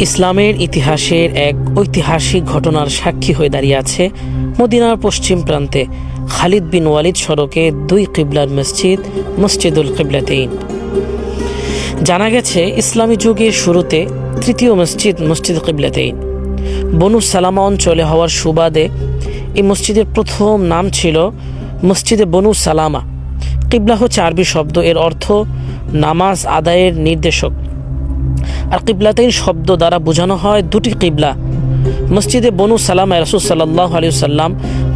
ইসলামের ইতিহাসের এক ঐতিহাসিক ঘটনার সাক্ষী হয়ে দাঁড়িয়ে আছে মদিনার পশ্চিম প্রান্তে খালিদ বিন ওয়ালিদ সড়কে দুই কিবলার মসজিদ, মসজিদুল কিবলাতেইন। জানা গেছে, ইসলামী যুগের শুরুতে তৃতীয় মসজিদ মসজিদ কিবলাতেইন। বনু সালামা অঞ্চলে হওয়ার সুবাদে এই মসজিদের প্রথম নাম ছিল মসজিদে বনু সালামা। কিবলা হচ্ছে আরবি শব্দ, এর অর্থ নামাজ আদায়ের নির্দেশক। আর কিবলাতেইন শব্দ দ্বারা বোঝানো হয় দুটি কিবলা। মসজিদে বনু সালামা রসুল সাল্লাহ আলী সাল্লাম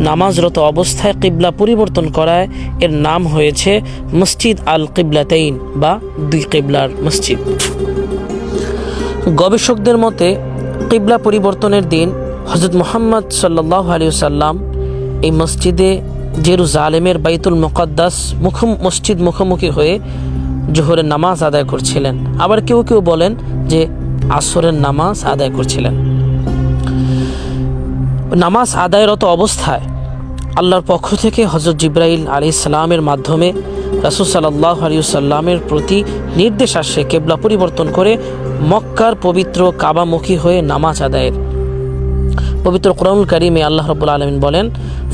নামাজরত অবস্থায় কিবলা পরিবর্তন করায়, এর নাম হয়েছে মসজিদ আল কিবলাতেইন বা দুই কিবলার মসজিদ। গবেষকদের মতে, কিবলা পরিবর্তনের দিন হজরত মোহাম্মদ সাল্লাহ আলী সাল্লাম এই মসজিদে জেরুজালেমের বাইতুল মুকদ্দাস মুখ মসজিদ মুখোমুখি হয়ে জোহরের নামাজ আদায় করছিলেন। আবার কেউ কেউ বলেন যে আসরের নামাজ আদায় করছিলেন। নামাজ আদায়রত অবস্থায় আল্লাহর পক্ষ থেকে হজরত জিব্রাইল আলী ইসলামের মাধ্যমে রাসুল সাল্লাহ আলিউসাল্লামের প্রতি নির্দেশ আসে কেবলা পরিবর্তন করে মক্কার পবিত্র কাবামুখী হয়ে নামাজ আদায়ের। পবিত্র কোরআনুল কারিমে আল্লাহ রবুল আলমিন বলেন,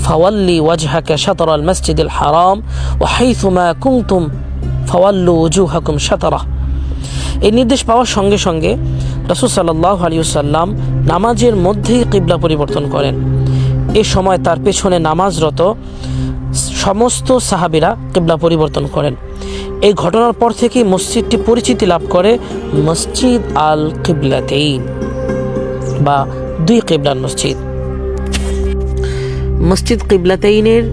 ফাওয়াল্লি ওয়াজহাকা শাতর আল মসজিদুল হারাম ও হাইথুমা কুমতুম ফাওয়াল্লু উজু হাকুম শাতরা এই নির্দেশ পাওয়ার সঙ্গে সঙ্গে রসুল সাল্লাহ আলিউসাল্লাম নামাজের মধ্যেই কিবলা পরিবর্তন করেন। এ সময় তার পেছনে নামাজরত সমস্ত সাহাবিরা কিবলা পরিবর্তন করেন। এই ঘটনার পর থেকেই মসজিদটি পরিচিতি লাভ করে মসজিদ আল কিবলাতেইন বা দুই কিবলার মসজিদ। মসজিদ কিবলাতেইনের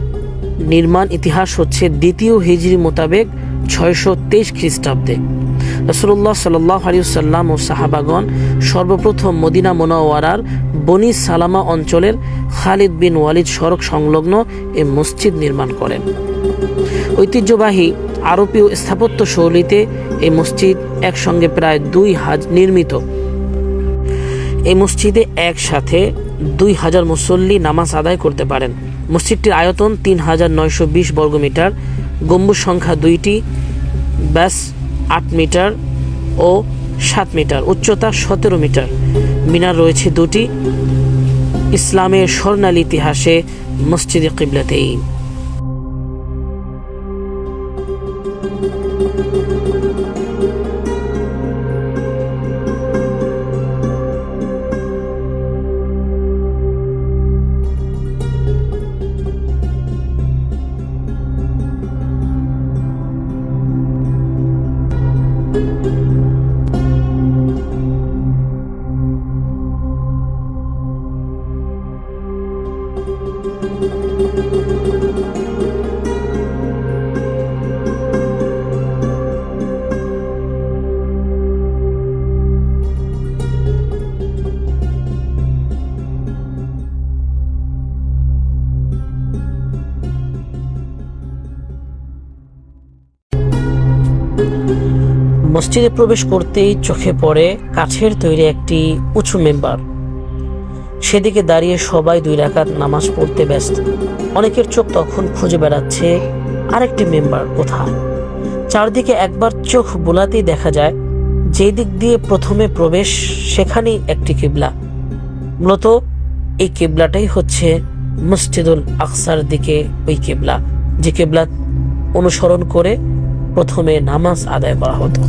নির্মাণ ইতিহাস হচ্ছে দ্বিতীয় হিজরি মোতাবেক ছয়শো তেইশ খ্রিস্টাব্দে। রসুল্লাহ সাল্লাহ আলিয়াল্লাম ও সাহাবাগণ সর্বপ্রথম মদিনা মোনাওয়ারার বনি সালামা অঞ্চলের খালিদ বিন ওয়ালিদ সড়ক সংলগ্ন এ মসজিদ নির্মাণ করেন। ঐতিহ্যবাহী আরবীয় স্থাপত্য শৈলীতে এই মসজিদ একসঙ্গে প্রায় দুই হাজ নির্মিত। এই মসজিদে একসাথে দুই হাজার মুসল্লি নামাজ আদায় করতে পারেন। মসজিদটির আয়তন তিন হাজার নয়শো বিশ বর্গমিটার গম্বুজ সংখ্যা দুইটি, ব্যাস আট মিটার ও সাত মিটার, উচ্চতা সতেরো মিটার। মিনার রয়েছে দুটি। ইসলামের স্বর্ণালী ইতিহাসে মসজিদে কিবলাতেইন। মসজিদে প্রবেশ করতেই চোখে পড়ে কাঠের তৈরি একটি উঁচু মেম্বার। সেদিকে দাঁড়িয়ে সবাই দুই রাকাত নামাজ পড়তে ব্যস্ত। অনেকের চোখ তখন খুঁজে বেড়াচ্ছে, আরেকটি মেম্বার কোথায়? চারদিকে একবার চোখ বোলাতেই দেখা যায় যে দিক দিয়ে প্রথমে প্রবেশ, সেখানেই একটি কিবলা। মূলত, এই কেবলাটাই হচ্ছে মসজিদুল আকসার দিকে ওই কেবলা, যে কেবলা অনুসরণ করে প্রথমে নামাজ আদায় করা হতো।